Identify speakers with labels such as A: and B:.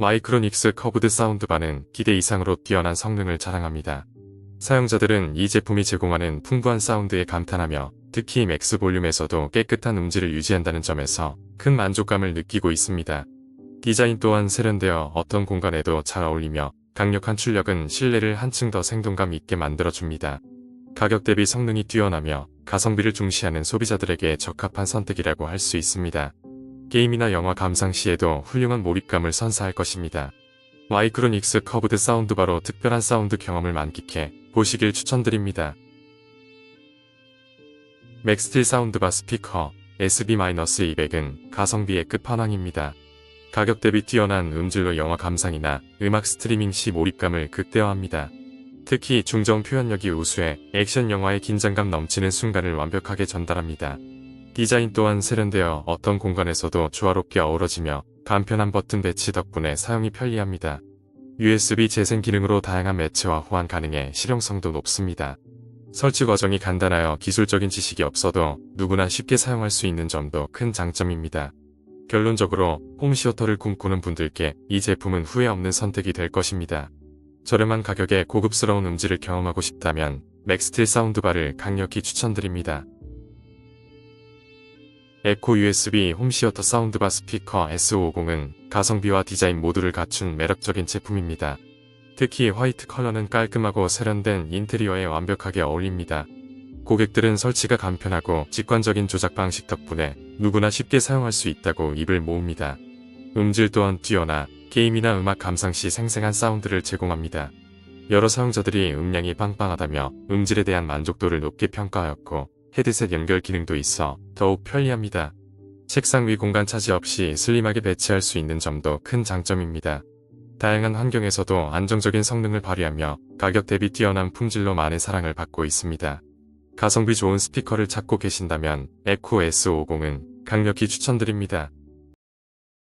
A: 마이크로닉스 커브드 사운드바는 기대 이상으로 뛰어난 성능을 자랑합니다. 사용자들은 이 제품이 제공하는 풍부한 사운드에 감탄하며 특히 맥스 볼륨에서도 깨끗한 음질을 유지한다는 점에서 큰 만족감을 느끼고 있습니다. 디자인 또한 세련되어 어떤 공간에도 잘 어울리며 강력한 출력은 실내를 한층 더 생동감 있게 만들어줍니다. 가격 대비 성능이 뛰어나며 가성비를 중시하는 소비자들에게 적합한 선택이라고 할 수 있습니다. 게임이나 영화 감상 시에도 훌륭한 몰입감을 선사할 것입니다. 마이크로닉스 커브드 사운드바로 특별한 사운드 경험을 만끽해 보시길 추천드립니다. 맥스틸 사운드바 스피커 SB-200은 가성비의 끝판왕입니다. 가격 대비 뛰어난 음질로 영화 감상이나 음악 스트리밍 시 몰입감을 극대화합니다. 특히 중저음 표현력이 우수해 액션 영화의 긴장감 넘치는 순간을 완벽하게 전달합니다. 디자인 또한 세련되어 어떤 공간에서도 조화롭게 어우러지며 간편한 버튼 배치 덕분에 사용이 편리합니다. USB 재생 기능으로 다양한 매체와 호환 가능해 실용성도 높습니다. 설치 과정이 간단하여 기술적인 지식이 없어도 누구나 쉽게 사용할 수 있는 점도 큰 장점입니다. 결론적으로 홈시어터를 꿈꾸는 분들께 이 제품은 후회 없는 선택이 될 것입니다. 저렴한 가격에 고급스러운 음질을 경험하고 싶다면 맥스틸 사운드바를 강력히 추천드립니다. 에코 USB 홈시어터 사운드바 스피커 S50은 가성비와 디자인 모두를 갖춘 매력적인 제품입니다. 특히 화이트 컬러는 깔끔하고 세련된 인테리어에 완벽하게 어울립니다. 고객들은 설치가 간편하고 직관적인 조작 방식 덕분에 누구나 쉽게 사용할 수 있다고 입을 모읍니다. 음질 또한 뛰어나 게임이나 음악 감상 시 생생한 사운드를 제공합니다. 여러 사용자들이 음량이 빵빵하다며 음질에 대한 만족도를 높게 평가하였고 헤드셋 연결 기능도 있어 더욱 편리합니다. 책상 위 공간 차지 없이 슬림하게 배치할 수 있는 점도 큰 장점입니다. 다양한 환경에서도 안정적인 성능을 발휘하며 가격 대비 뛰어난 품질로 많은 사랑을 받고 있습니다. 가성비 좋은 스피커를 찾고 계신다면 에코 S50은 강력히 추천드립니다.